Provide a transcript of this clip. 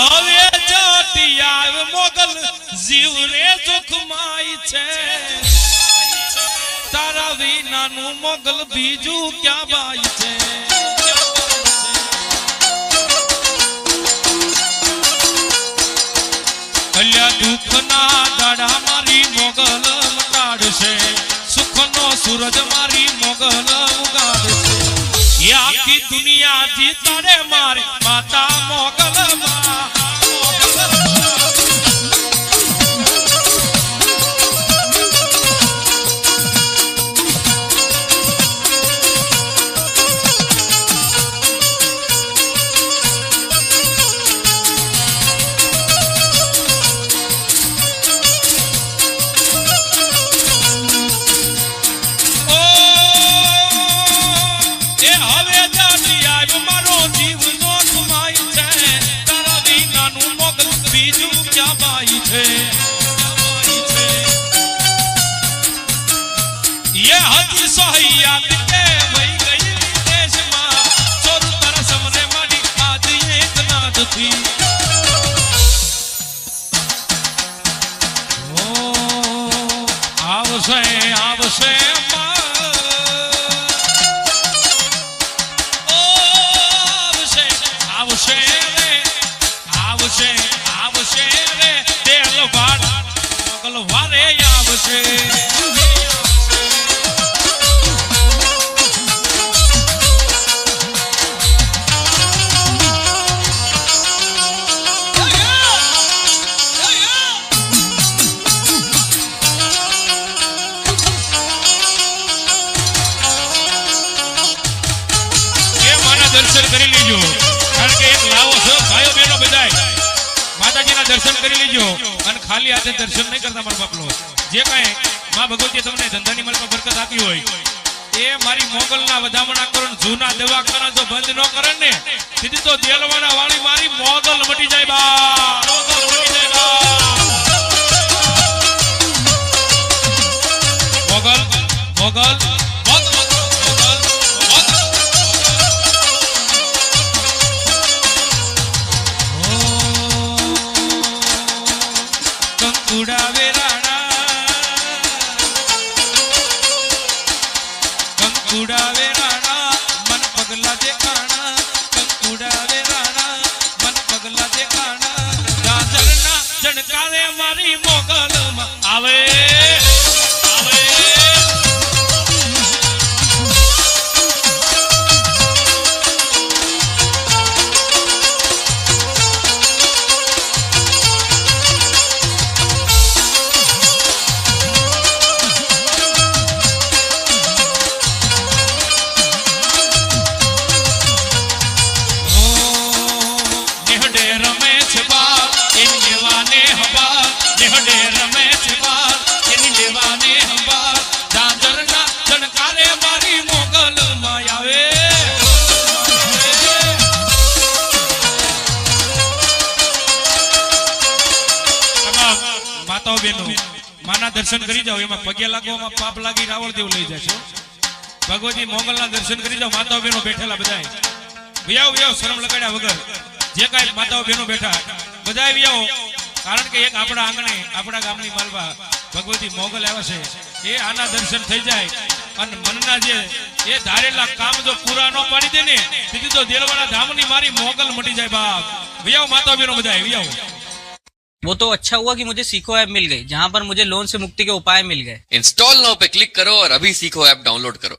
હવે જટિયા મોગલ જીવ રે જોખમાય છે. તારા વિનાનું મોગલ બીજું ક્યાં બાય છે? કલ્યા દુઃખના દાડા મારી મોગલ મટાડશે સુખનો સૂરજ મારી મોગલ ઉગાડશે. આખી દુનિયા જીતાડે મારી, માતા મોગલ માં છે. એ હજી સહૈયાત કે વહી ગઈ વિદેશમાં ચોરું તારા સમને મારી આજ એક નાદથી. ઓ, આવશે આવશે માં. ઓ, આવશે આવશે રે મોગલ વારે આવશે. કરી લેજો. અને ખાલી હાથે દર્શન નહીં કરતા મારા બાપલો. જે કાંઈ માં ભગવતીએ તમને ધંધાની મલમાં બરકત આપી હોય, એ મારી મોગલના વધામણા કરો જૂના દવાખાના જો બંધ ન કરે ને, સીધી તો દેલવાના વાળી મારી મોગલ મટી જાય બા. મોગલ મટી જાય બા. મોગલ મોગલ. કંકુડા વેરાણા કંકુડા વેરાણા મન પગલા દેખાણા કંકુડા વેરાણા મન પગલા ગાજરના જણકારે મારી મોગલમાં આવે. માતાઓ બેનો માના દર્શન કરી જાઓ. એમાં પગે લાગવામાં પાપ લાગી રાવણ દેવ લઈ જશો. ભગવતી મોગલના દર્શન કરી જાઓ, માતાઓ બેનો બેઠેલા બધાય. વ્યાવ વ્યાવ શરમ લગાડ્યા વગર. જે કાંઈ માતાઓ બેનો બેઠા બધા વિયાવો કારણ કે એક આપણા આંગણે, આપણા ગામની માલવા ભગવતી મોગલ આવ્યા છે. એ આના દર્શન થઈ જાય. અને મનના જે, એ ધારેલા કામ જો પૂરા ન પાડી દે ને સીધી તો દેલવાડા ધામની મારી મોગલ મટી જાય બાપ. વ્યાવ માતાઓ બેનો બધાય વિયાવો वो तो अच्छा हुआ कि मुझे सीखो ऐप मिल गई जहां पर मुझे लोन से मुक्ति के उपाय मिल गए इंस्टॉल नाउ पे क्लिक करो और अभी सीखो ऐप डाउनलोड करो